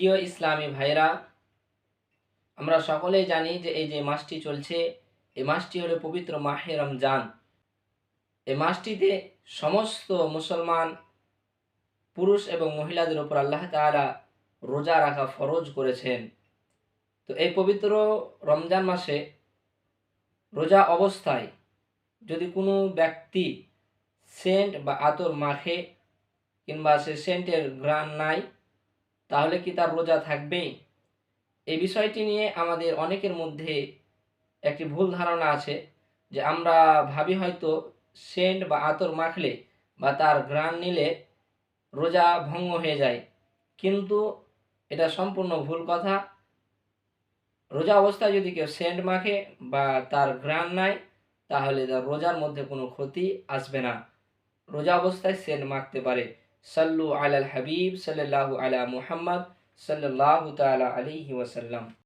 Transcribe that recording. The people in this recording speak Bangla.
প্রিয় ইসলামী ভাইরা আমরা সকলেই জানি যে এই যে মাসটি চলছে, এই মাসটি হলো পবিত্র মাহে রমজান। এই মাসটিতে সমস্ত মুসলমান, পুরুষ এবং মহিলাদের উপর আল্লাহ তাআলা রোজা রাখা ফরজ করেছেন। তো এই পবিত্র রমজান মাসে রোজা অবস্থায় যদি কোনো ব্যক্তি সেন্ট বা আতর মাখে কিংবা সে সেন্টের গ্রান নাই তাহলে কি তার রোজা থাকবে এই বিষয়টি নিয়ে আমাদের অনেকের মধ্যে একটি ভুল ধারণা আছে যে আমরা ভাবি হয়তো সেন্ট বা আতর মাখলে বা তার গ্রান নিলে রোজা ভঙ্গ হয়ে যায়। কিন্তু এটা সম্পূর্ণ ভুল কথা। রোজা অবস্থায় যদি কেউ সেন্ট মাখে বা তার গ্রান নাই, তাহলে তার রোজার মধ্যে কোনো ক্ষতি আসবে না। রোজা অবস্থায় সেন্ট মাখতে পারে। صلوا على الحبيب صلى الله على محمد صلى الله تعالى عليه وسلم.